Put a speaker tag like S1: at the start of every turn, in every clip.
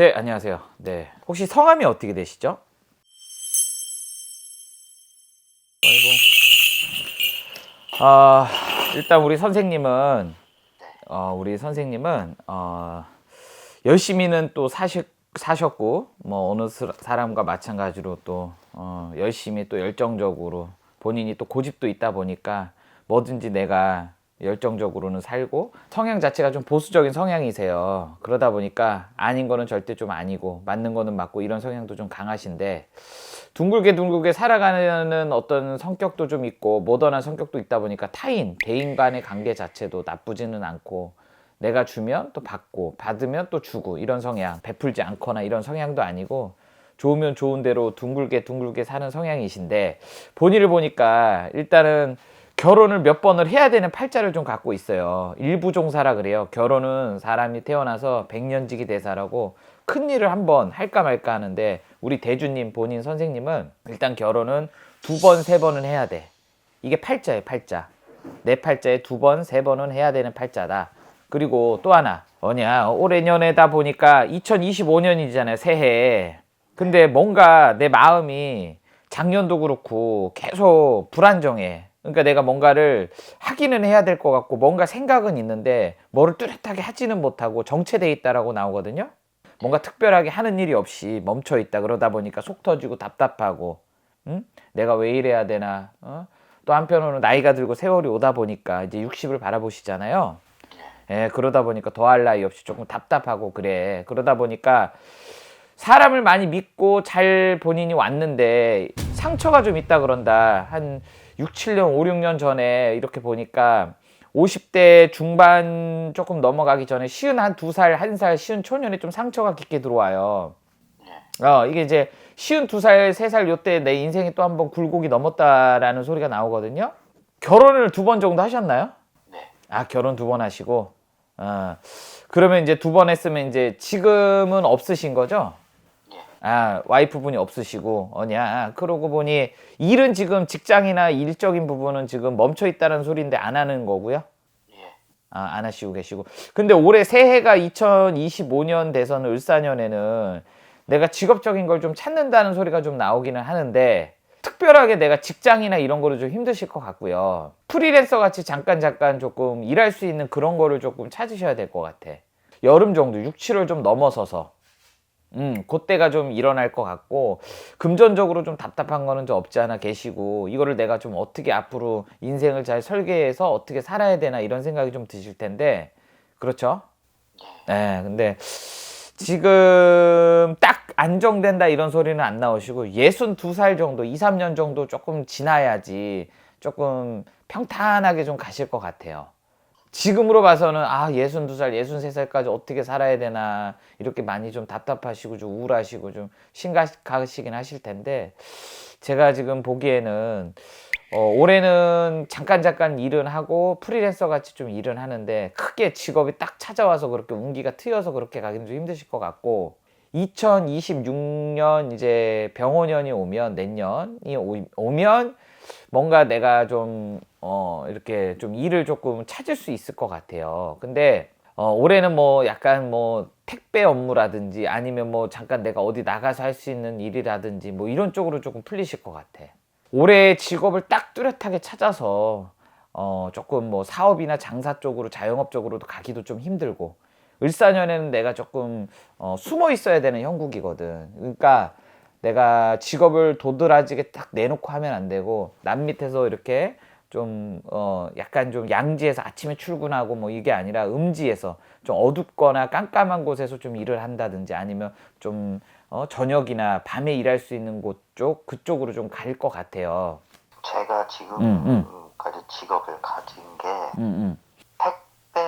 S1: 네, 안녕하세요. 네. 혹시 성함이 어떻게 되시죠? 아이고. 아, 일단 우리 선생님은 어, 우리 선생님은 어, 열심히는 또 사실 사셨고 뭐 어느 스- 사람과 마찬가지로 또 어, 열심히 또 열정적으로 본인이 또 고집도 있다 보니까 뭐든지 내가 열정적으로는 살고 성향 자체가 좀 보수적인 성향이세요. 그러다 보니까 아닌 거는 절대 좀 아니고 맞는 거는 맞고 이런 성향도 좀 강하신데 둥글게 둥글게 살아가는 어떤 성격도 좀 있고 모던한 성격도 있다 보니까 타인, 대인 간의 관계 자체도 나쁘지는 않고 내가 주면 또 받고 받으면 또 주고 이런 성향 베풀지 않거나 이런 성향도 아니고 좋으면 좋은 대로 둥글게 둥글게 사는 성향이신데 본인을 보니까 일단은 결혼을 몇 번을 해야 되는 팔자를 좀 갖고 있어요. 일부종사라 그래요. 결혼은 사람이 태어나서 백년지기 대사라고 큰 일을 한 번 할까 말까 하는데 우리 대주님 본인 선생님은 일단 결혼은 두 번, 세 번은 해야 돼. 이게 팔자예요, 팔자. 내 팔자에 두 번, 세 번은 해야 되는 팔자다. 그리고 또 하나, 뭐냐, 올해 년에다 보니까 2025년이잖아요, 새해. 근데 뭔가 내 마음이 작년도 그렇고 계속 불안정해. 그러니까 내가 뭔가를 하기는 해야 될 것 같고 뭔가 생각은 있는데 뭐를 뚜렷하게 하지는 못하고 정체돼 있다라고 나오거든요. 뭔가 특별하게 하는 일이 없이 멈춰 있다 그러다 보니까 속 터지고 답답하고 응? 내가 왜 이래야 되나 어? 또 한편으로는 나이가 들고 세월이 오다 보니까 이제 60을 바라보시잖아요 예, 그러다 보니까 더할 나위 없이 조금 답답하고 그래 그러다 보니까 사람을 많이 믿고 잘 본인이 왔는데 상처가 좀 있다 그런다 한 6, 7년, 5, 6년 전에 이렇게 보니까 50대 중반 조금 넘어가기 전에 쉬운 한 두 살, 한 살 쉬운 초년에 좀 상처가 깊게 들어와요. 어, 이게 이제 쉬운 두 살, 세 살 요때 내 인생이 또 한 번 굴곡이 넘었다라는 소리가 나오거든요. 결혼을 두 번 정도 하셨나요?
S2: 네.
S1: 아, 결혼 두 번 하시고. 어, 그러면 이제 두 번 했으면 이제 지금은 없으신 거죠?
S2: 예.
S1: 아, 와이프분이 없으시고, 어냐. 그러고 보니 일은 지금 직장이나 일적인 부분은 지금 멈춰 있다는 소리인데 안 하는 거고요.
S2: 예.
S1: 아, 안 하시고 계시고. 근데 올해 새해가 2025년 돼서는 을사년에는 내가 직업적인 걸 좀 찾는다는 소리가 좀 나오기는 하는데 특별하게 내가 직장이나 이런 거를 좀 힘드실 것 같고요. 프리랜서 같이 잠깐 잠깐 조금 일할 수 있는 그런 거를 조금 찾으셔야 될 것 같아. 여름 정도 6, 7월 좀 넘어서서 음, 그때가 좀 일어날 것 같고 금전적으로 좀 답답한 거는 좀 없지 않아 계시고 이거를 내가 좀 어떻게 앞으로 인생을 잘 설계해서 어떻게 살아야 되나 이런 생각이 좀 드실 텐데 그렇죠? 네, 근데 지금 딱 안정된다 이런 소리는 안 나오시고 62살 정도, 2, 3년 정도 조금 지나야지 조금 평탄하게 좀 가실 것 같아요. 지금으로 봐서는 아 62살, 63살까지 어떻게 살아야 되나 이렇게 많이 좀 답답하시고 좀 우울하시고 좀 심각하시긴 하실 텐데 제가 지금 보기에는 어, 올해는 잠깐 잠깐 일은 하고 프리랜서 같이 좀 일은 하는데 크게 직업이 딱 찾아와서 그렇게 운기가 트여서 그렇게 가기는 좀 힘드실 것 같고 2026년 이제 병원년이 오면 내년이 오- 오면 뭔가 내가 좀, 어, 이렇게 좀 일을 조금 찾을 수 있을 것 같아요. 근데, 어, 올해는 뭐 약간 뭐 택배 업무라든지 아니면 뭐 잠깐 내가 어디 나가서 할 수 있는 일이라든지 뭐 이런 쪽으로 조금 풀리실 것 같아. 올해 직업을 딱 뚜렷하게 찾아서, 어, 조금 뭐 사업이나 장사 쪽으로 자영업 쪽으로도 가기도 좀 힘들고, 을사년에는 내가 조금, 어, 숨어 있어야 되는 형국이거든. 그러니까, 내가 직업을 도드라지게 딱 내놓고 하면 안 되고 남 밑에서 이렇게 좀 어 약간 좀 양지에서 아침에 출근하고 뭐 이게 아니라 음지에서 좀 어둡거나 깜깜한 곳에서 좀 일을 한다든지 아니면 좀 어, 저녁이나 밤에 일할 수 있는 곳 쪽 그쪽으로 좀 갈 것 같아요.
S2: 제가
S1: 음, 음.
S2: 지금까지 직업을 가진 게
S1: 음, 음.
S2: 택배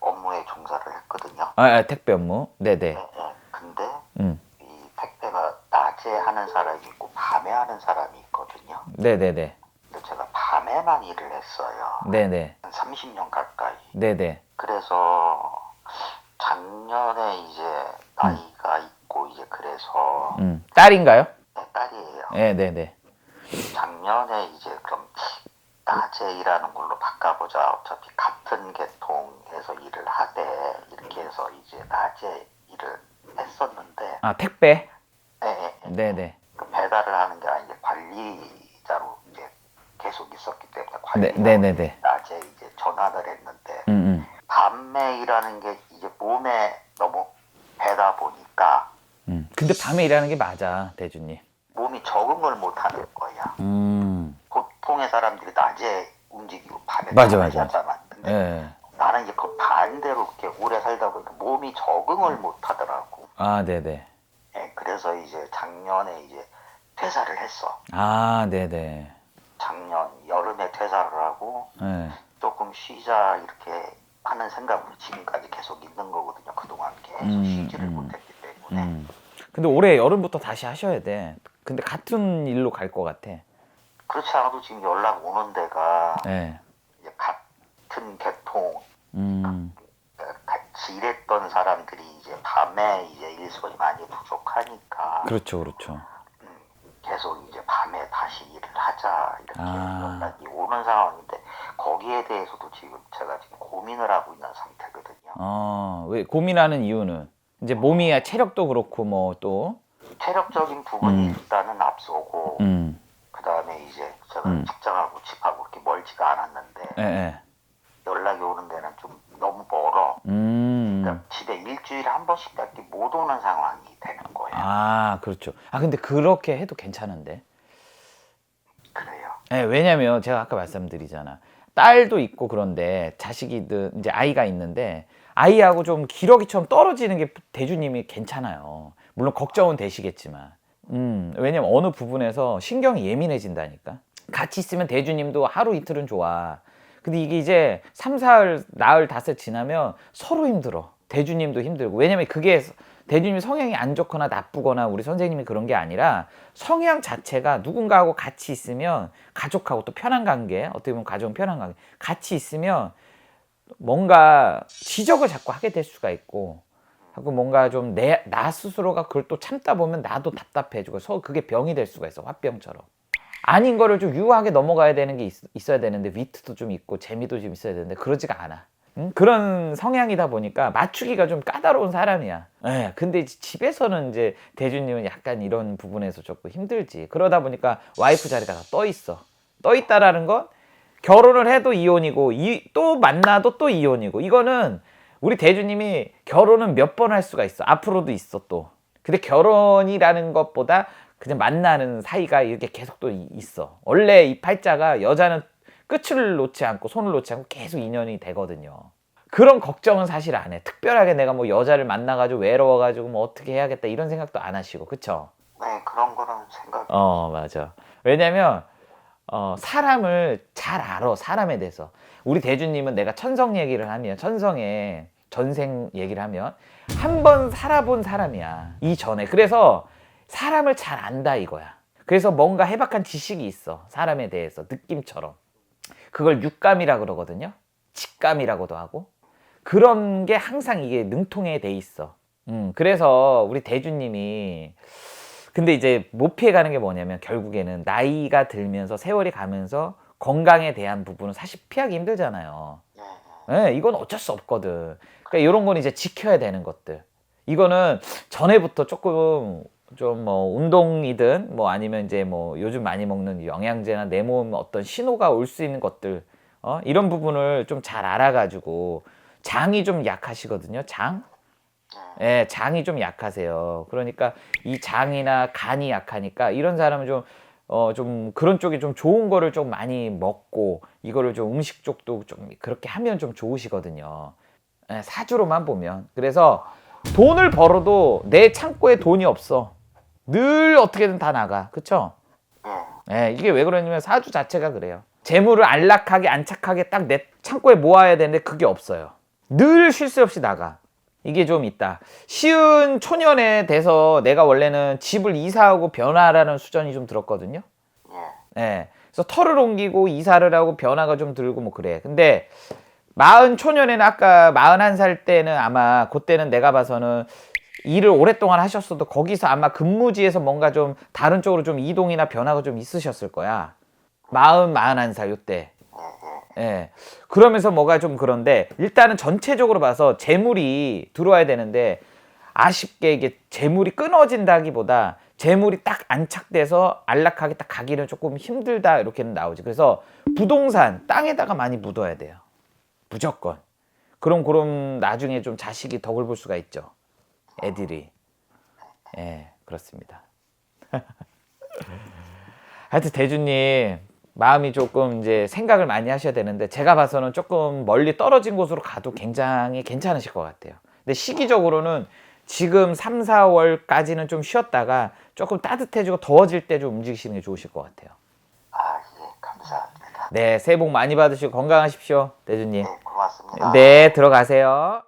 S2: 업무에 종사를 했거든요.
S1: 아, 아, 택배 업무. 네, 네.
S2: 네, 네. 근데
S1: 음.
S2: 이 택배가 낮에 하는 사람이 있고 밤에 하는 사람이 있거든요.
S1: 네, 네, 네.
S2: 밤에만 일을 했어요.
S1: 네, 네.
S2: 한 30년 가까이.
S1: 네, 네.
S2: 그래서 작년에 이제 나이가 있고 이제 그래서
S1: 음. 딸인가요?
S2: 내 딸이에요.
S1: 네, 네, 네.
S2: 작년에 이제 그럼 낮에 일하는 걸로 바꿔보자. 어차피 같은 계통에서 일을 하되 이렇게 해서 이제 낮에 일을 했었는데
S1: 아 택배?
S2: 예, 예, 예.
S1: 네네.
S2: 그 배달을 하는 게 아니라 계속 있었기 때문에
S1: 네,
S2: 관리자
S1: 네네 네.
S2: 낮에 이제 전환을 했는데
S1: 음, 음.
S2: 밤에 일하는 게 이제 몸에 너무 배다 보니까
S1: 음. 근데 밤에 일하는 게 맞아, 대주님.
S2: 몸이 적응을 못하는 거야.
S1: 음.
S2: 보통의 사람들이 낮에 움직이고 밤에
S1: 맞아, 맞아.
S2: 하잖아. 근데
S1: 예.
S2: 나는 이제 그 반대로 이렇게 오래 살다 보니까 몸이 적응을 못하더라고.
S1: 아, 네 네.
S2: 예, 그래서 이제 작년에 이제 퇴사를 했어.
S1: 아, 네 네.
S2: 작년 여름에 퇴사를 하고
S1: 예.
S2: 조금 쉬자 이렇게 하는 생각으로 지금까지 계속 있는 거거든요. 그동안 계속
S1: 음,
S2: 쉬지를
S1: 음.
S2: 못했기 때문에.
S1: 음. 근데 올해 여름부터 다시 하셔야 돼. 근데 같은 일로 갈 것 같아.
S2: 그렇지 않아도 지금 연락 오는 데가
S1: 예.
S2: 이제 같은 계통
S1: 음.
S2: 어, 같이 일했던 사람들이 이제 밤에 이제 일손이 많이 부족하니까
S1: 그렇죠, 그렇죠.
S2: 계속 이제 밤에 다시 일을 하자 이렇게
S1: 아.
S2: 연락이 오는 상황인데 거기에 대해서도 지금 제가 지금 고민을 하고 있는 상태거든요.
S1: 어, 왜 고민하는 이유는 이제 몸이 체력도 그렇고 뭐 또,
S2: 체력적인 부분이
S1: 음.
S2: 일단은 앞서고
S1: 음,
S2: 그 다음에 이제 제가
S1: 음.
S2: 직장하고 집하고 그렇게 멀지가 않았는데
S1: 예, 예.
S2: 연락이 오는 데는 좀 너무 멀어.
S1: 음,
S2: 그러니까 집에 일주일에 한 번씩밖에 못 오는 상황이 되는 거예요.
S1: 아, 그렇죠. 아, 근데 그렇게 해도 괜찮은데. 예, 왜냐면 제가 아까 말씀드리잖아. 딸도 있고 그런데 자식이든 이제 아이가 있는데 아이하고 좀 기러기처럼 떨어지는 게 대주님이 괜찮아요. 물론 걱정은 되시겠지만. 음, 왜냐면 어느 부분에서 신경이 예민해진다니까. 같이 있으면 대주님도 하루 이틀은 좋아. 근데 이게 이제 3, 4일, 나흘, 닷새 지나면 서로 힘들어. 대주님도 힘들고. 왜냐면 그게 대주님 성향이 안 좋거나 나쁘거나 우리 선생님이 그런 게 아니라 성향 자체가 누군가하고 같이 있으면 가족하고 또 편한 관계, 어떻게 보면 가족은 편한 관계, 같이 있으면 뭔가 지적을 자꾸 하게 될 수가 있고, 하고 뭔가 좀 내 나 스스로가 그걸 또 참다 보면 나도 답답해지고, 서 그게 병이 될 수가 있어 화병처럼. 아닌 거를 좀 유하게 넘어가야 되는 게 있, 어야 되는데 위트도 좀 있고 재미도 좀 있어야 되는데 그러지가 않아. 응? 그런 성향이다 보니까 맞추기가 좀 까다로운 사람이야. 예, 근데 집에서는 이제 대주님은 약간 이런 부분에서 조금 힘들지. 그러다 보니까 와이프 자리가 다 떠 있어. 떠 있다라는 건 결혼을 해도 이혼이고 이, 또 만나도 또 이혼이고 이거는 우리 대주님이 결혼은 몇 번 할 수가 있어. 앞으로도 있어 또. 근데 결혼이라는 것보다 그냥 만나는 사이가 이렇게 계속 또 이- 있어. 원래 이 팔자가 여자는 끝을 놓지 않고 손을 놓지 않고 계속 인연이 되거든요. 그런 걱정은 사실 안 해. 특별하게 내가 뭐 여자를 만나가지고 외로워가지고 뭐 어떻게 해야겠다 이런 생각도 안 하시고, 그쵸?
S2: 네, 그런 거는 생각.
S1: 어, 맞아. 왜냐면, 어, 사람을 잘 알아, 사람에 대해서. 우리 대주님은 내가 천성 얘기를 하면, 천성의 전생 얘기를 하면, 한 번 살아본 사람이야. 이전에. 그래서 사람을 잘 안다 이거야. 그래서 뭔가 해박한 지식이 있어. 사람에 대해서. 느낌처럼. 그걸 육감이라 그러거든요. 직감이라고도 하고. 그런 게 항상 이게 능통에 돼 있어. 음, 그래서 우리 대주님이 근데 이제 못 피해가는 게 뭐냐면 결국에는 나이가 들면서 세월이 가면서 건강에 대한 부분은 사실 피하기 힘들잖아요.
S2: 네,
S1: 이건 어쩔 수 없거든. 그러니까 이런 건 이제 지켜야 되는 것들. 이거는 전에부터 조금 좀 뭐 운동이든 뭐 아니면 이제 뭐 요즘 많이 먹는 영양제나 내 몸 어떤 신호가 올 수 있는 것들 어? 이런 부분을 좀 잘 알아가지고 장이 좀 약하시거든요. 장. 예, 장이 좀 약하세요. 그러니까 이 장이나 간이 약하니까 이런 사람은 좀, 어, 좀 그런 쪽에 좀 좋은 거를 좀 많이 먹고 이거를 좀 음식 쪽도 좀 그렇게 하면 좀 좋으시거든요. 예, 사주로만 보면. 그래서 돈을 벌어도 내 창고에 돈이 없어. 늘 어떻게든 다 나가. 그쵸?
S2: 네.
S1: 예, 이게 왜 그러냐면 사주 자체가 그래요. 재물을 안락하게 안착하게 딱 내 창고에 모아야 되는데 그게 없어요. 늘 쉴 새 없이 나가. 이게 좀 있다. 쉬운 초년에 돼서 내가 원래는 집을 이사하고 변화라는 수전이 좀 들었거든요.
S2: 예.
S1: 예. 그래서 털을 옮기고 이사를 하고 변화가 좀 들고 뭐 그래. 근데 마흔 초년에는 아까 마흔한 살 때는 아마 그때는 내가 봐서는 일을 오랫동안 하셨어도 거기서 아마 근무지에서 뭔가 좀 다른 쪽으로 좀 이동이나 변화가 좀 있으셨을 거야. 마흔 마흔한 살 요때. 예. 그러면서 뭐가 좀 그런데 일단은 전체적으로 봐서 재물이 들어와야 되는데 아쉽게 이게 재물이 끊어진다기보다 재물이 딱 안착돼서 안락하게 딱 가기는 조금 힘들다 이렇게는 나오지. 그래서 부동산 땅에다가 많이 묻어야 돼요. 무조건. 그럼 그럼 나중에 좀 자식이 덕을 볼 수가 있죠. 애들이. 예, 그렇습니다. 하여튼 대주님 마음이 조금 이제 생각을 많이 하셔야 되는데 제가 봐서는 조금 멀리 떨어진 곳으로 가도 굉장히 괜찮으실 것 같아요. 근데 시기적으로는 지금 3, 4월까지는 좀 쉬었다가 조금 따뜻해지고 더워질 때 좀 움직이시는 게 좋으실 것 같아요.
S2: 아, 예, 감사합니다.
S1: 네, 새해 복 많이 받으시고 건강하십시오, 대주님.
S2: 네, 고맙습니다.
S1: 네, 들어가세요.